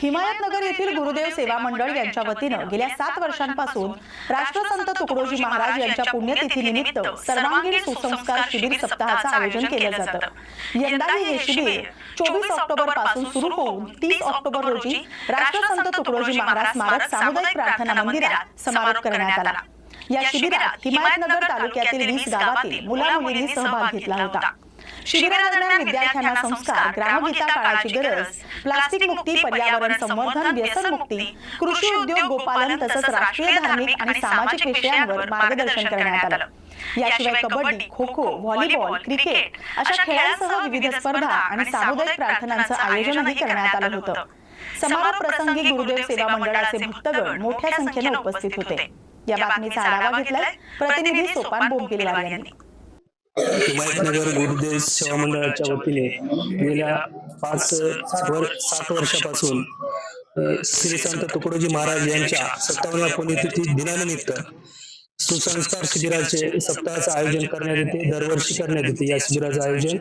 हिमायतनगर येथील गुरुदेव सेवा मंडळ यांच्या वतीनं गेल्या सात वर्षांपासून राष्ट्रसंत तुकडोजी महाराज यांच्या पुण्यतिथीनिमित्त सर्वांगीण सुसंस्कार शिबिर सप्ताहाचं आयोजन केलं जातं. यंदाही हे शिबिर चोवीस ऑक्टोबरपासून सुरू होऊन तीस ऑक्टोबर रोजी राष्ट्रसंत तुकडोजी महाराज स्मारक सामुदायिक प्रार्थना मंदिरात समारोप करण्यात आला. या शिबिरात हिमायतनगर तालुक्यातील वीस गावातील मुला मुलींनी सहभाग घेतला होता. शिबिरादरम्यान विद्यार्थ्यांना संस्कार ग्रामगीता काळाची गरज प्लास्टिक मुक्ती पर्यावरण संवर्धन व्यसन मुक्ती कृषी उद्योग गोपालन तसंच राष्ट्रीय धार्मिक आणि सामाजिक विषयांवर मार्गदर्शन करण्यात आलं. याशिवाय कबड्डी खो खो व्हॉलीबॉल क्रिकेट अशा खेळांसह विविध स्पर्धा आणि सामुदायिक प्रार्थनांचं आयोजनही करण्यात आलं होतं. समारोप प्रसंगी गुरुदेव सेवा मंडळाचे भक्तगण मोठ्या संख्येने उपस्थित होते. या बातमीचा आढावा घेतलाय प्रतिनिधी सोपान बोंबिलवार यांनी. हिमायतनगर गुरुदेव सेवा मंडळाच्या वतीने गेल्या पाच सात सात वर्षापासून श्री संत तुकडोजी महाराज यांच्या सत्तावन्न पुण्यतिथी दिनानिमित्त सुसंस्कार शिबिराचे सप्ताहाचं आयोजन करण्यात येते दरवर्षी करण्यात येते या शिबिराचं आयोजन.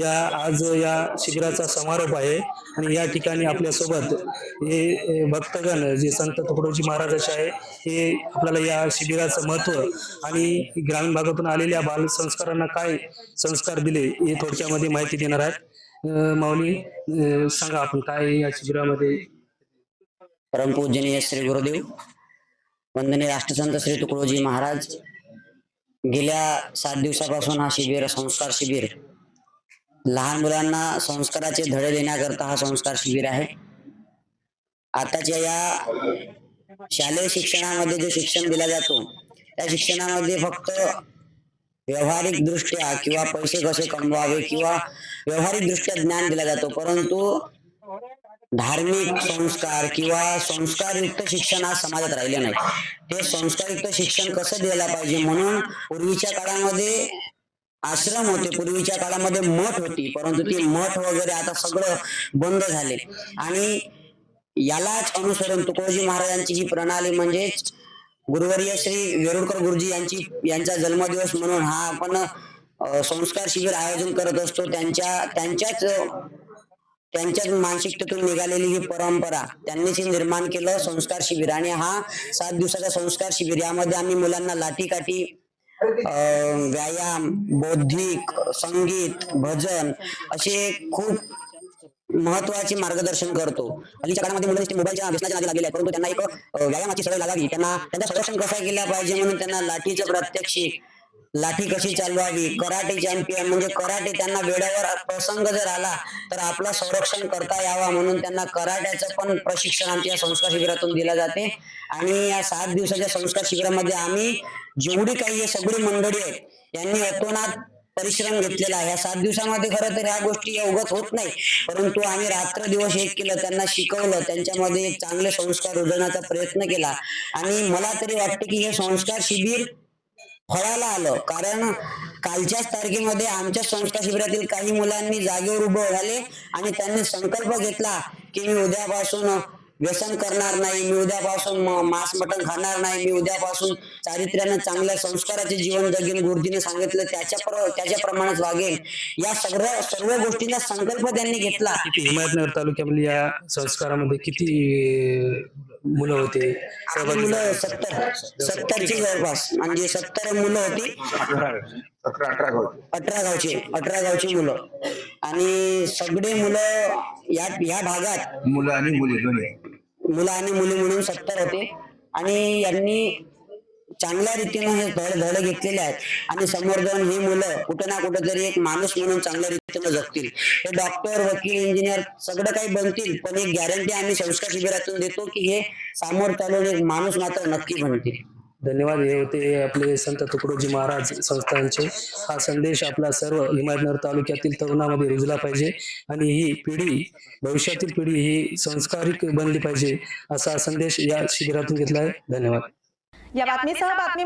या आज या शिबिराचा समारोप आहे आणि या ठिकाणी आपल्यासोबत हे भक्तगण जे संत तुकडोजी महाराजाचे आहे हे आपल्याला या शिबिराचं महत्त्व आणि ग्रामीण भागातून आलेल्या बाल संस्कारांना काय संस्कार दिले हे थोडक्यामध्ये माहिती देणार आहेत. माऊली सांगा आपण काय या शिबिरामध्ये? परमपूजनीय श्री गुरुदेव वंदनीय राष्ट्रसंत श्री तुकडोजी महाराज गेल्या सात दिवसापासून हा शिबिर संस्कार शिबिर लहान मुलांना संस्काराचे धडे देण्याकरता हा संस्कार शिबिर आहे. आताच्या या शालेय शिक्षणामध्ये जे शिक्षण दिला जातो त्या शिक्षणामध्ये फक्त व्यवहारिक दृष्ट्या किंवा पैसे कसे कमवावे किंवा व्यवहारिक दृष्ट्या ज्ञान दिला जातो परंतु धार्मिक संस्कार किंवा संस्कारयुक्त शिक्षण आज समाजात राहिले नाही. ते संस्कारयुक्त शिक्षण कसं द्यायला पाहिजे म्हणून पूर्वीच्या काळामध्ये आश्रम होते. पूर्वीच्या काळामध्ये मठ होती. परंतु ती मठ वगैरे आता सगळं बंद झाले. आणि यालाच अनुसरून तुकडोजी महाराजांची जी प्रणाली म्हणजेच गुरुवर्य श्री वेरुळकर गुरुजी यांची यांचा जन्मदिवस म्हणून हा आपण संस्कार शिबिर आयोजन करत असतो. त्यांच्या त्यांच्याच त्यांच्याच मानसिकतेतून निघालेली ही परंपरा त्यांनीच निर्माण केलं. संस्कार शिबिर. आणि हा सात दिवसाचा संस्कार शिबिर. यामध्ये आम्ही मुलांना लाठीकाठी अं, व्यायाम बौद्धिक संगीत भजन असे खूप महत्त्वाचे मार्गदर्शन करतो. हल्लीच्या काळामध्ये मुलं मोबाईलच्या व्यसनाच्या नादी लागलेले आहेत. परंतु त्यांना एक व्यायामाची सवय लागावी. त्यांना त्यांचं संरक्षण कसं केलं पाहिजे म्हणून त्यांना लाठीचं प्रात्यक्षिक लाठी कशी चालवावी? कराटे चॅम्पियन म्हणजे कराटे त्यांना वेळेवर प्रसंग जर आला तर आपला संरक्षण करता यावा म्हणून त्यांना कराट्याचं पण प्रशिक्षण आमच्या या संस्कार शिबिरातून दिलं जाते. आणि या सात दिवसाच्या संस्कार शिबिरामध्ये आम्ही जेवढी काही हे सगळी मंडळी आहेत यांनी अतोनात परिश्रम घेतलेला आहे. या सात दिवसामध्ये खरं तर ह्या गोष्टी अवगत होत नाही परंतु आम्ही रात्र दिवस एक केलं त्यांना शिकवलं त्यांच्यामध्ये एक चांगले संस्कार रुजवण्याचा प्रयत्न केला. आणि मला तरी वाटते की हे संस्कार शिबिर फळाला आलं. कारण कालच्याच तारखेमध्ये आमच्या संस्कार शिबिरातील काही मुलांनी जागेवर उभं झाले आणि त्यांनी संकल्प घेतला की मी उद्यापासून व्यसन करणार नाही मी उद्यापासून मांस मटण खाणार नाही मी उद्यापासून चारित्र्यानं चांगल्या संस्काराचे जीवन जगेन गुरुजीने सांगितलं त्याच्या प्र- त्याच्याप्रमाणेच वागेल या सगळ्या सर्व गोष्टींचा संकल्प त्यांनी घेतला. हिमायतनगर तालुक्यामध्ये या संस्कारामध्ये किती मुलं होते. मुलं सत्तर. सत्तरची जवळपास. म्हणजे सत्तर मुलं होती. अठरा गाव अठरा गावचे. अठरा गावची मुलं. आणि सगळे मुलं या या भागात मुलं आणि मुली दोन्ही. मुलं आणि मुली म्हणून सत्तर होते. आणि यांनी चांगल्या रीतीने हे धड धड घेतलेले आहेत. आणि समोर जाऊन ही मुलं कुठं ना कुठंतरी एक माणूस म्हणून चांगल्या रीतीने जगतील. हे डॉक्टर वकील इंजिनियर सगळं काही बनतील पण एक गॅरंटी आम्ही संस्कार शिबिरातून देतो की हे सामोर चालून एक माणूस मात्र नक्की बनतील. धन्यवाद. हे होते आपले संत तुकडोजी महाराज संस्थांचे हा संदेश आपला सर्व हिमायतनगर तालुक्यातील तरुणामध्ये रुजला पाहिजे आणि ही पिढी भविष्यातील पिढी ही संस्कारिक बनली पाहिजे असा संदेश या शिबिरातून घेतला आहे. धन्यवाद. या बातमीसह बातमी